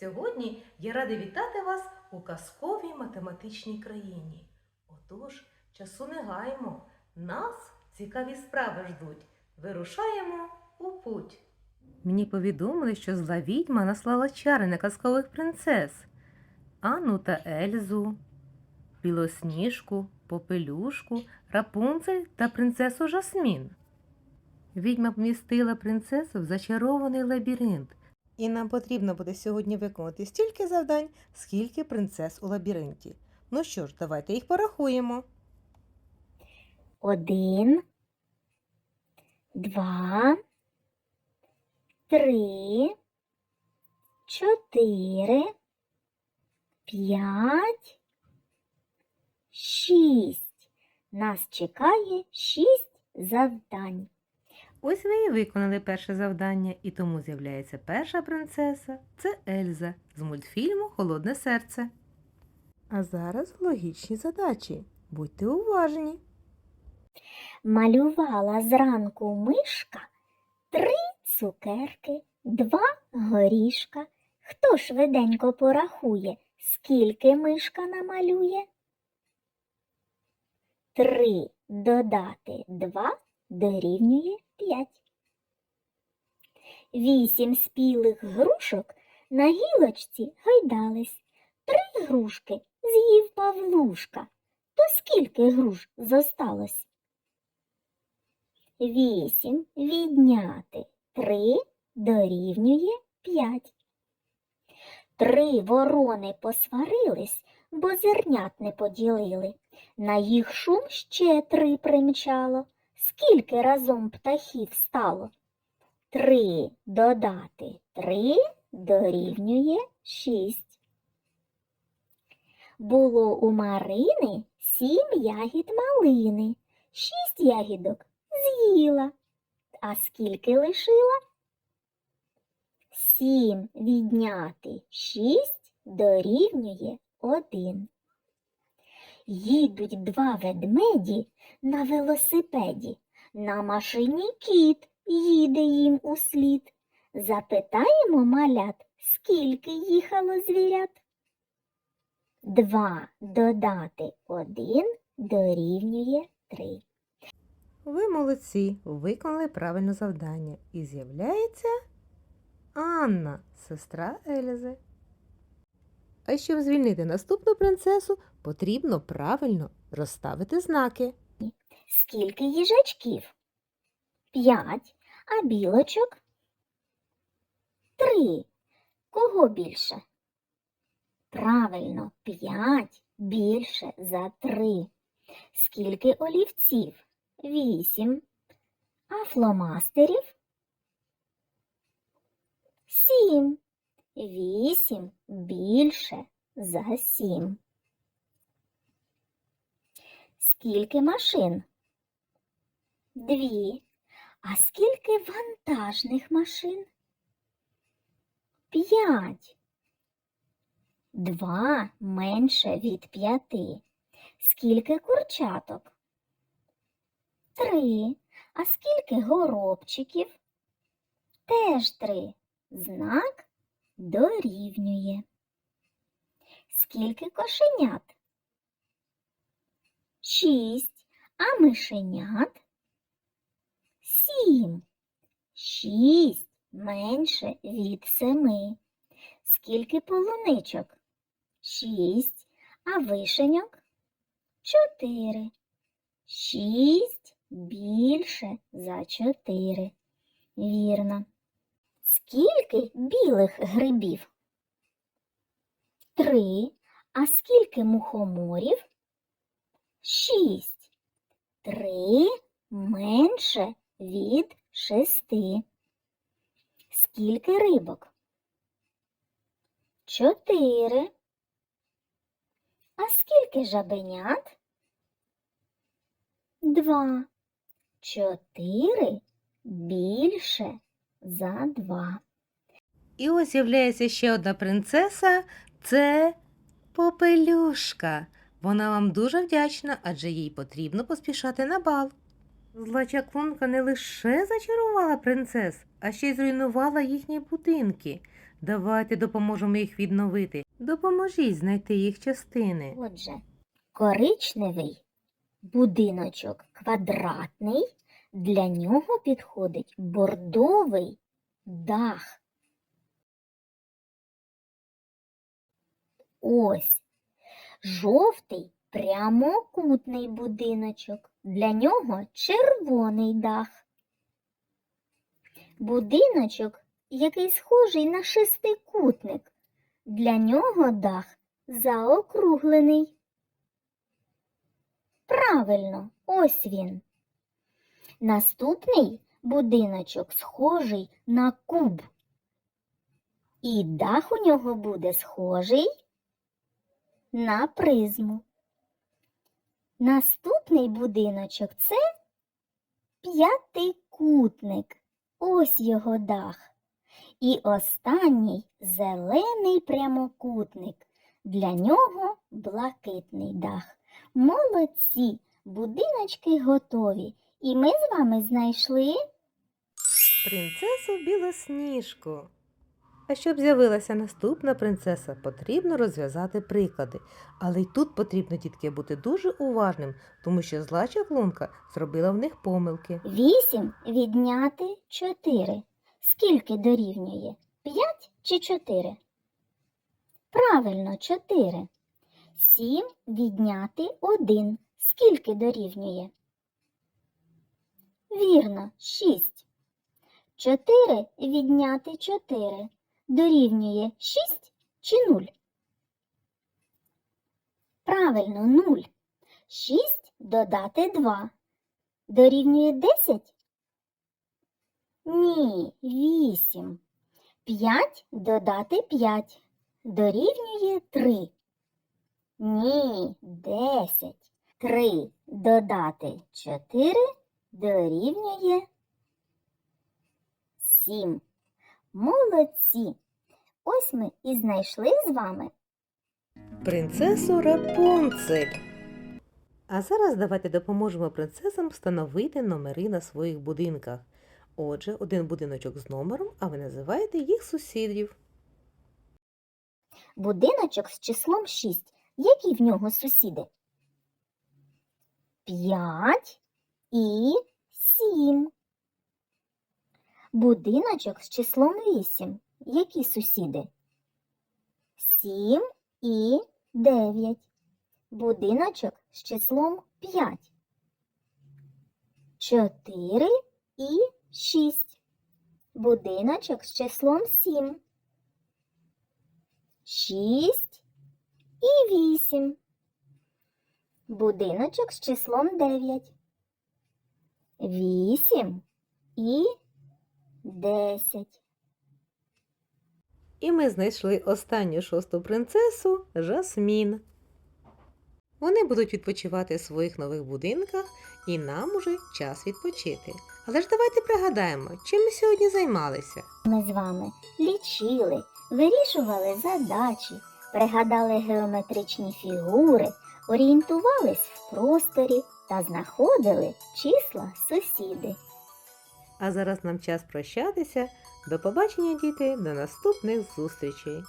Сьогодні я рада вітати вас у казковій математичній країні. Отож, часу не гаємо, нас цікаві справи ждуть. Вирушаємо у путь. Мені повідомили, що зла відьма наслала чари на казкових принцес Анну та Ельзу, Білосніжку, Попелюшку, Рапунцель та принцесу Жасмін. Відьма помістила принцесу в зачарований лабіринт. І нам потрібно буде сьогодні виконати стільки завдань, скільки принцес у лабіринті. Ну що ж, давайте їх порахуємо. Один, два, три, чотири, п'ять, шість. Нас чекає шість завдань. Ось ви і виконали перше завдання, і тому з'являється перша принцеса це Ельза з мультфільму Холодне серце. А зараз логічні задачі. Будьте уважні. Малювала зранку мишка три цукерки, два горішка. Хто швиденько порахує, скільки мишка намалює? Три додати два дорівнює п'ять. Вісім спілих грушок на гілочці гойдались. Три грушки з'їв Павлушка. То скільки груш зосталось? Вісім відняти три дорівнює п'ять. Три ворони посварились, бо зернят не поділили. На їх шум ще три примчало. Скільки разом птахів стало? Три додати три дорівнює шість. Було у Марини сім ягід малини, шість ягідок з'їла. А скільки лишила? Сім відняти шість дорівнює один. Їдуть два ведмеді на велосипеді. На машині кіт їде їм услід. Запитаємо малят, скільки їхало звірят? Два додати один дорівнює три. Ви молодці, виконали правильне завдання. І з'являється Анна, сестра Ельзи. А щоб звільнити наступну принцесу, потрібно правильно розставити знаки. Скільки їжачків? П'ять. А білочок? Три. Кого більше? Правильно, п'ять більше за три. Скільки олівців? Вісім. А фломастерів? Сім. Вісім більше за сім. Скільки машин? Дві. А скільки вантажних машин? П'ять. Два менше від п'яти. Скільки курчаток? Три. А скільки горобчиків? Теж три. Знак дорівнює. Скільки кошенят? Шість. А мишенят? Сім. Шість менше від семи. Скільки полуничок? Шість. А вишеньок? Чотири. Шість більше за чотири. Вірно. Скільки білих грибів? Три. А скільки мухоморів? Шість. Три менше від шести. Скільки рибок? Чотири. А скільки жабенят? Два. Чотири більше за два. І ось з'являється ще одна принцеса це Попелюшка. Вона вам дуже вдячна, адже їй потрібно поспішати на бал. Зла чаклунка не лише зачарувала принцес, а ще й зруйнувала їхні будинки. Давайте допоможемо їх відновити. Допоможіть знайти їх частини. Отже, коричневий будиночок квадратний, для нього підходить бордовий дах. Ось жовтий прямокутний будиночок, для нього червоний дах. Будиночок, який схожий на шестикутник, для нього дах заокруглений. Правильно, ось він. Наступний будиночок схожий на куб. І дах у нього буде схожий на призму. Наступний будиночок це п'ятикутник. Ось його дах. І останній зелений прямокутник. Для нього блакитний дах. Молодці, будиночки готові. І ми з вами знайшли Принцесу Білосніжку. А щоб з'явилася наступна принцеса, потрібно розв'язати приклади. Але й тут потрібно, дітки, бути дуже уважним, тому що зла чаклунка зробила в них помилки. 8 відняти 4. Скільки дорівнює? 5 чи 4? Правильно, 4. 7 відняти 1. Скільки дорівнює? Вірно, 6. 4 відняти 4. Дорівнює 6 чи 0? Правильно, 0. 6 додати 2. Дорівнює 10? Ні, 8. 5 додати 5. Дорівнює 3. Ні, 10. 3 додати 4 дорівнює 7. Молодці! Ось ми і знайшли з вами Принцесу Рапунцель. А зараз давайте допоможемо принцесам встановити номери на своїх будинках. Отже, один будиночок з номером, а ви називаєте їх сусідів. будиночок з числом 6. Які в нього сусіди? 5 і 7. Будиночок з числом 8. Які сусіди? 7 і 9. Будиночок з числом 5. 4 і 6. Будиночок з числом 7. 6 і 8. Будиночок з числом 9. 8 і 10. І ми знайшли останню шосту принцесу Жасмін. Вони будуть відпочивати в своїх нових будинках, і нам уже час відпочити. Але ж давайте пригадаємо, чим ми сьогодні займалися. Ми з вами лічили, вирішували задачі, пригадали геометричні фігури, орієнтувались в просторі та знаходили числа сусіди. А зараз нам час прощатися. До побачення, діти, до наступних зустрічей!